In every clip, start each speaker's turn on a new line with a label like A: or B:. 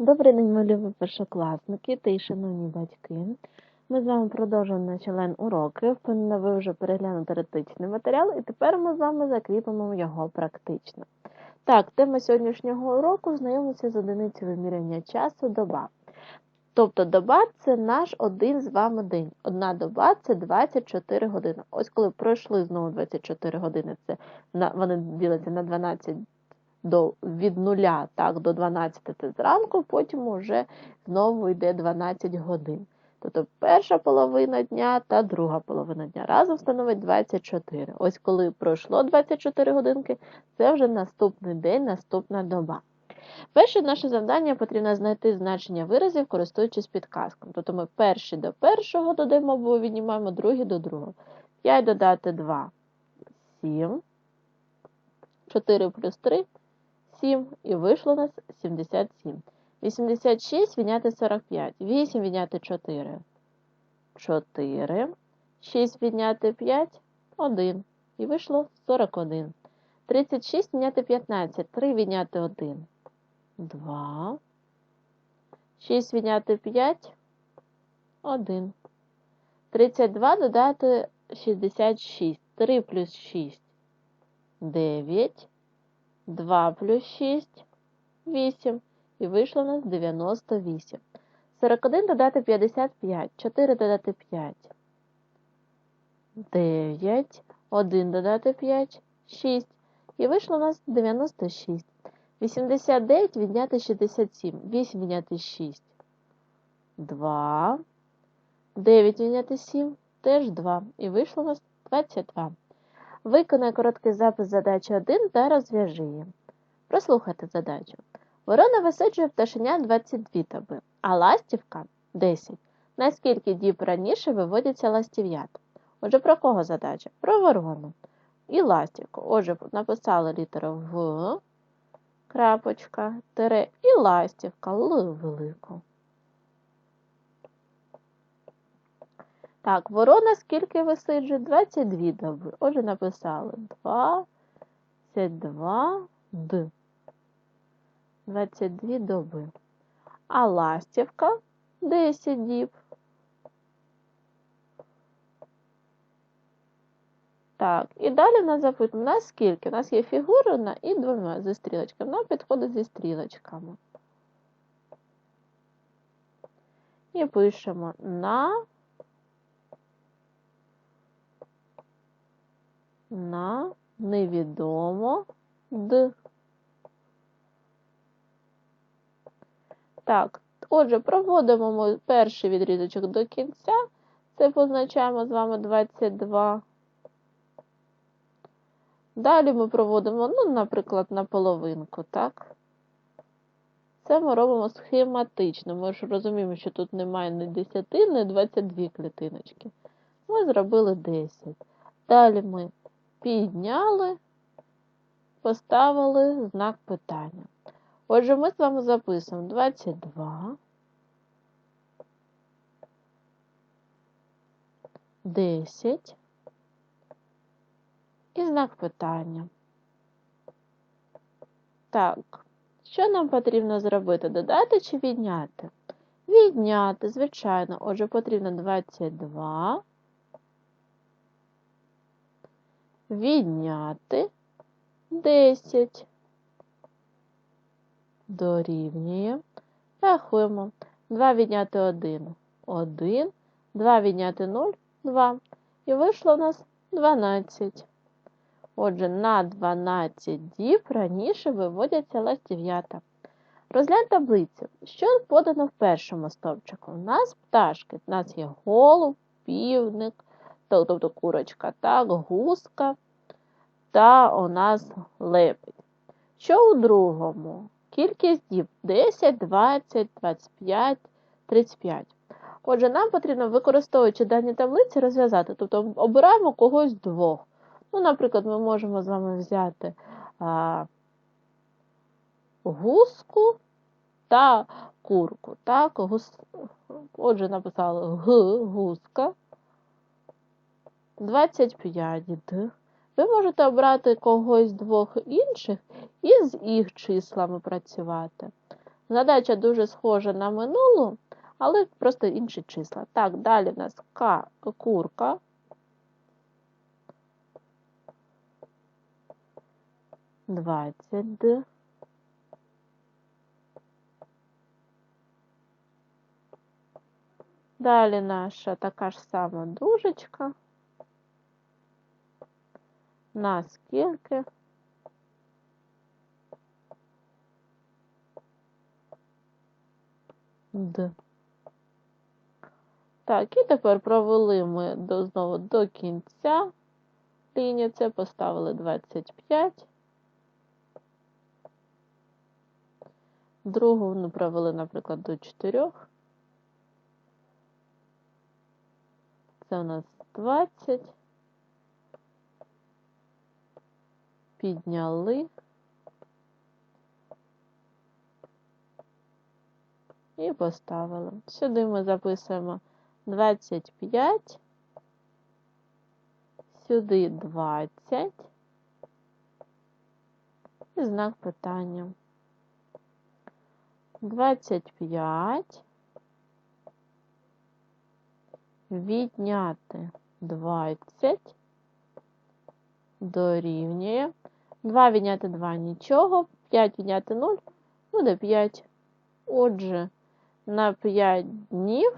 A: Добрий день, мої першокласники та й шановні батьки. Ми з вами продовжуємо наші лайн-уроки. Впевнена, ви вже переглянули теоретичний матеріал, і тепер ми з вами закріпимо його практично. Так, тема сьогоднішнього уроку знайомиться з одиницею виміряння часу доба. Тобто доба це наш один з вами день. Одна доба це 24 години. Ось коли пройшли знову 24 години, це вони діляться на 12 до, від 0 так, до 12 це зранку, потім вже знову йде 12 годин. Тобто перша половина дня та друга половина дня разом становить 24. Ось коли пройшло 24 годинки, це вже наступний день, наступна доба. Перше наше завдання потрібно знайти значення виразів, користуючись підказком. Тобто ми перші до першого додаємо, або віднімаємо другі до другого. 5 додати 2 7. 4 плюс 3 7. І вийшло у нас 77. 86 відняти 45. 8 відняти 4. 4. 6 відняти 5. 1. І вийшло 41. 36 відняти 15. 3 відняти 1. 2. 6 відняти 5. 1. 32 додати 66. 3 плюс 6. 9. 2 плюс 6. 8. І вийшло у нас 98. 41 додати 55. 4 додати 5. 9. 1 додати 5. 6. І вийшло у нас 96. 89 відняти 67. 8 відняти 6. 2. 9 відняти 7. Теж 2. І вийшло у нас 22. Виконай короткий запис задачі 1 та розв'яжи її. Прослухайте задачу. Ворона висаджує пташеня 22 доби, а ластівка 10. Наскільки діб раніше виводяться ластів'ята? Отже, про кого задача? Про ворону і ластівку. Отже, написали літеру В, крапочка, тире і ластівка Л велику. Так, ворона скільки висиджує? 22 доби. Отже, написали 22 д. 22 доби. А ластівка 10 діб. Так, і далі нас запитуємо, у нас скільки? У нас є фігура і двома зі стрілочками. Нам підходить зі стрілочками. І пишемо на на невідомо д. Так, отже, проводимо ми перший відрізочок до кінця. Це позначаємо з вами 22. Далі ми проводимо, ну, наприклад, на половинку, так? Це ми робимо схематично. Ми ж розуміємо, що тут немає ні 10, ні 22 клітиночки. Ми зробили 10. Далі ми підняли, поставили знак питання. Отже, ми з вами записуємо 22, 10 і знак питання. Так, що нам потрібно зробити? Додати чи відняти? Відняти, звичайно, отже, потрібно 22. Відняти 10 дорівнює. Рахуємо. 2 відняти 1 1. 2 відняти 0 2. І вийшло у нас 12. Отже, на 12 діб раніше виводяться ластів'ята. Розглянь таблицю. Що подано в першому стовпчику? У нас пташки. У нас є голуб, півник, тобто курочка, так, гуска та у нас лепить. Що у другому? Кількість діб 10, 20, 25, 35. Отже, нам потрібно, використовуючи дані таблиці, розв'язати. Тобто обираємо когось двох. Ну, Наприклад, ми можемо з вами взяти а, гуску та курку. Так? Гус... Отже, написали Г, гуска. 25 Д. Ви можете обрати когось з двох інших і з їх числами працювати. Задача дуже схожа на минулу, але просто інші числа. Так, далі в нас К курка. Двадцять. Далі наша така ж сама дужечка. На скільки? Д. Так, і тепер провели ми до, знову до кінця лінію, це поставили 25. Другу ну, провели, наприклад, до 4. Це у нас 20. Підняли. І поставили. Сюди ми записуємо 25, сюди 20 і знак питання. 25 відняти 20 дорівнює. 2 відняти 2 нічого, 5 відняти 0 буде 5. Отже, на 5 днів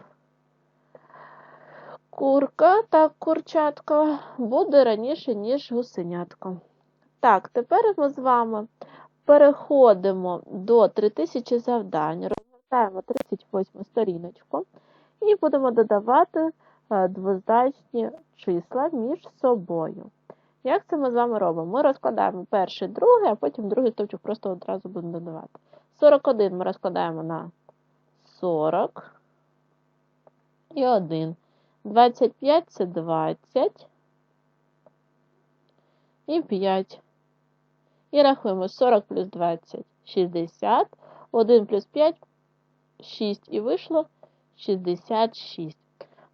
A: курка та курчатка буде раніше, ніж гусенятко. Так, тепер ми з вами переходимо до 3000 завдань, розгортаємо 38 сторіночку і будемо додавати е, двозначні числа між собою. Як це ми з вами робимо? Ми розкладаємо перший, другий, а потім другий стовпчик просто одразу будемо додавати. 41 ми розкладаємо на 40 і 1. 25 це 20 і 5. І рахуємо 40 плюс 20 60, 1 плюс 5 6 і вийшло 66.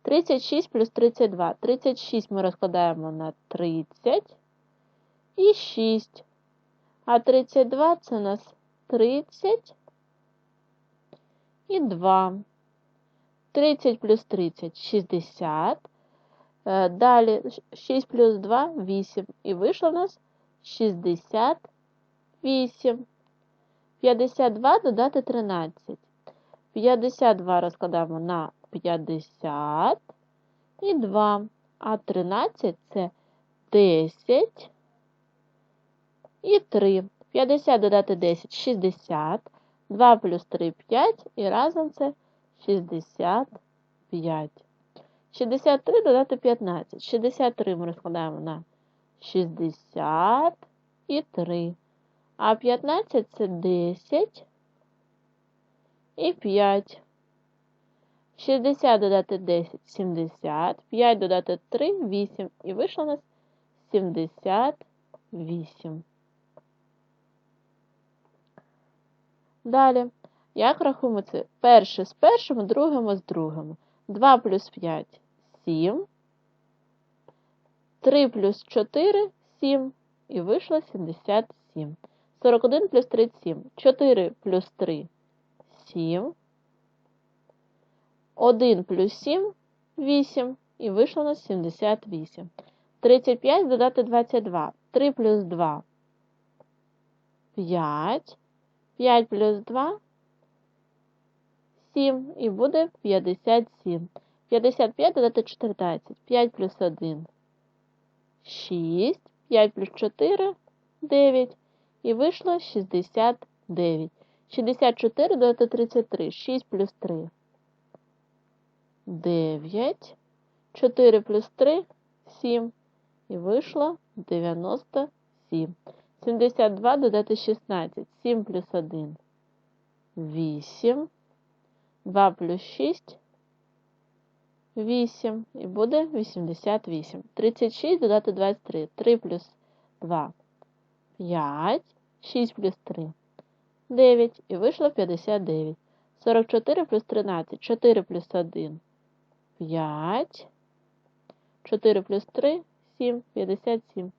A: 36 плюс 32. 36 ми розкладаємо на 30 і 6. А 32 це у нас 30 і 2. 30 плюс 30 60. Е, далі 6 плюс 2 8. І вийшло у нас 68. 52 додати 13. 52 розкладаємо на 50 і 2. А 13 це 10 і 3. 50 додати 10 60. 2 плюс 3 5. І разом це 65. 63 додати 15. 63 ми розкладаємо на 60 і 3. А 15 це 10 і 5. 60 додати 10 70. 5 додати 3 8. І вийшло у нас 78. Далі. Як рахуємо це? Перше з першим, другим з другим. 2 плюс 5 7. 3 плюс 4 7. І вийшло 77. 41 плюс 37. 4 плюс 3 7. 1 плюс 7 8. І вийшло у нас 78. 35 додати 22. 3 плюс 2 5. 5 плюс 2 7. І буде 57. 55 додати 14. 5 плюс 1 6. 5 плюс 4 9. І вийшло 69. 64 додати 33. 6 плюс 3 9. 4 плюс 3 7. І вийшло 97. 72 додати 16. 7 плюс 1 8. 2 плюс 6 8. І буде 88. 36 додати 23. 3 плюс 2 5. 6 плюс 3 9. І вийшло 59. 44 плюс 13. 4 плюс 1 5. 4 плюс 3 7. 57.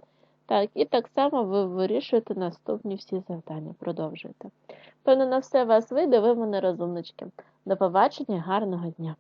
A: Так, і так само ви вирішуєте наступні всі завдання. Продовжуйте. Певно, на все вас вийде, ви мене розумнички. До побачення, гарного дня!